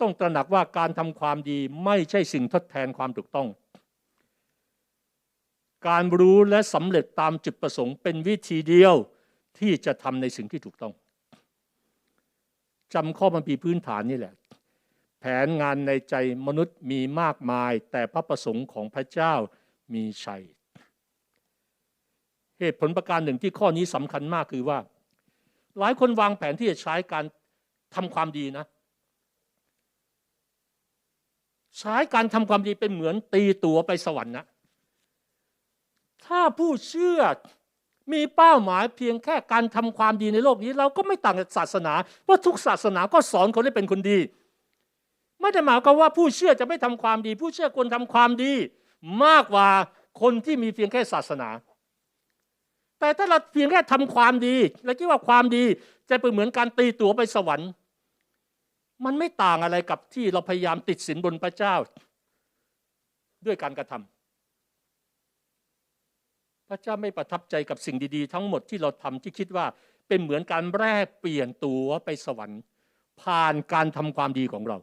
ต้องตระหนักว่าการทำความดีไม่ใช่สิ่งทดแทนความถูกต้อง การรู้และสำเร็จตามจุดประสงค์เป็นวิธีเดียวที่จะทำในสิ่งที่ถูกต้องจำข้อบัญญัติพื้นฐานนี่แหละ แผนงานในใจมนุษย์มีมากมาย แต่พระประสงค์ของพระเจ้ามีชัย เหตุผลประการหนึ่งที่ข้อนี้สำคัญมากคือว่า หลายคนวางแผนที่จะใช้การทำความดีนะ ใช้การทำความดีเป็นเหมือนตีตัวไปสวรรค์นะถ้าผู้เชื่อมีเป้าหมายเพียงแค่การทำความดีในโลกนี้ เราก็ไม่ต่างจากศาสนาเพราะทุกศาสนาก็สอนคนให้เป็นคนดี ไม่ได้หมายความว่าผู้เชื่อจะไม่ทำความดี ผู้เชื่อควรทำความดี มากกว่าคนที่มีเพียงแค่ศาสนา แต่ถ้าเราเพียงแค่ทำความดี และคิดว่าความดีจะเป็นเหมือนการตีตัวไปสวรรค์ มันไม่ต่างอะไรกับที่เราพยายามติดสินบนพระเจ้า ด้วยการกระทำพระเจ้าไม่ประทับใจกับสิ่งดีๆ ทั้งหมดที่เราทำที่คิดว่าเป็นเหมือนการแลกเปลี่ยนตัวไปสวรรค์ ผ่านการทำความดีของเรา